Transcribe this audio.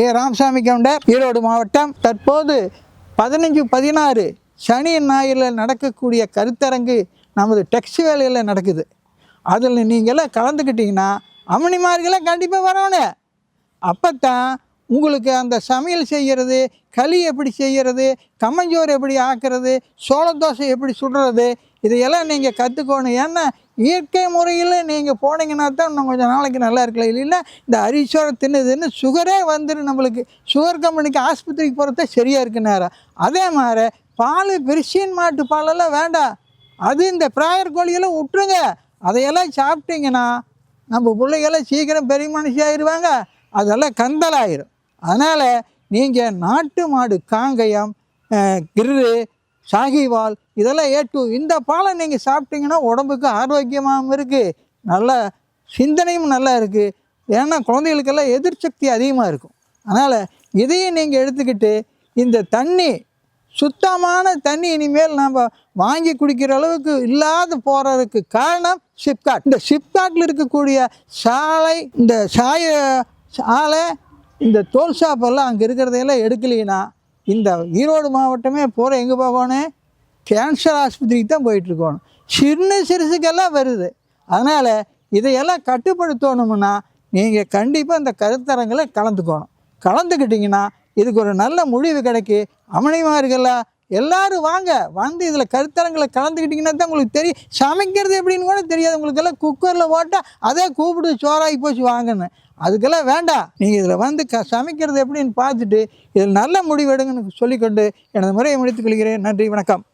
K. Ramasamy counter Erode மாவட்டம் தற்போது பதினஞ்சு பதினாறு சனி ஞாயிறில் நடக்கக்கூடிய கருத்தரங்கு நமது டெக்ஸ்ட் வேலையில் நடக்குது. அதில் நீங்களாம் கலந்துக்கிட்டிங்கன்னா அம்மணிமார்களே கண்டிப்பாக வரணும் அப்போ தான் உங்களுக்கு அந்த சமையல் செய்கிறது களி எப்படி செய்கிறது கம்மஞ்சோறு எப்படி ஆக்கிறது சோள தோசை எப்படி சுடுறது இதையெல்லாம் நீங்கள் கற்றுக்கணும் ஏன்னா இயற்கை முறையில் நீங்கள் போனீங்கன்னா தான் இன்னும் கொஞ்சம் நாளைக்கு நல்லா இருக்கலாம். இல்லைன்னா இந்த அரிசோரம் தின்னுதுன்னு சுகரே வந்துடும் நம்மளுக்கு. சுகர் கம்பெனிக்கு ஆஸ்பத்திரிக்கு போகிறதே சரியாக இருக்கு நேரம் அதே மாதிரி பால் பெருசின் மாட்டு பாலெல்லாம் வேண்டாம். அது இந்த பிராயர் கோழியெல்லாம் விட்டுருங்க. அதையெல்லாம் சாப்பிட்டீங்கன்னா நம்ம பிள்ளைகள்லாம் சீக்கிரம் பெரிய மனுஷி ஆயிடுவாங்க. அதெல்லாம் கந்தலாயிரும். அதனால் நீங்கள் நாட்டு மாடு காங்கயம் கிரு சாகிவால் இதெல்லாம் ஏட்டு இந்த பாலை நீங்கள் சாப்பிட்டீங்கன்னா உடம்புக்கு ஆரோக்கியமாகவும் இருக்குது நல்ல சிந்தனையும் நல்லா இருக்குது ஏன்னா குழந்தைகளுக்கெல்லாம் எதிர்சக்தி அதிகமாக இருக்கும். அதனால் இதையும் நீங்கள் எடுத்துக்கிட்டு இந்த தண்ணி சுத்தமான தண்ணி இனிமேல் நம்ம வாங்கி குடிக்கிற அளவுக்கு இல்லாத போகிறதுக்கு காரணம் சிப்காட். இந்த சிப்காட்டில் இருக்கக்கூடிய சாலை இந்த சாய சாலை இந்த தோல் ஷாப்பெல்லாம் அங்கே இருக்கிறதையெல்லாம் எடுக்கலைன்னா இந்த ஈரோடு மாவட்டமே போகிற எங்கே போகணும்? கேன்சர் ஆஸ்பத்திரிக்கு தான் போயிட்டுருக்கணும் சின்ன சிறுசுக்கெல்லாம் வருது. அதனால் இதையெல்லாம் கட்டுப்படுத்தணும்னா நீங்கள் கண்டிப்பாக இந்த கருத்தரங்களை கலந்துக்கணும். கலந்துக்கிட்டிங்கன்னா இதுக்கு ஒரு நல்ல முடிவு கிடைக்கு. அமணிமார்களா எல்லாரும் வாங்க. வந்து இதில் கருத்தரங்களை கலந்துக்கிட்டிங்கன்னா தான் உங்களுக்கு தெரியும். சமைக்கிறது எப்படின்னு கூட தெரியாது. உங்களுக்கெல்லாம் குக்கரில் போட்டால் அதே கூப்பிடு சோறாகி போச்சு வாங்கன்னு. அதுக்கெல்லாம் வேண்டாம். நீங்கள் இதில் வந்து க சமைக்கிறது எப்படின்னு பார்த்துட்டு இதில் நல்ல முடிவு எடுங்கன்னு சொல்லிக்கொண்டு எனது முறையை முடித்துக் கொள்கிறேன். நன்றி வணக்கம்.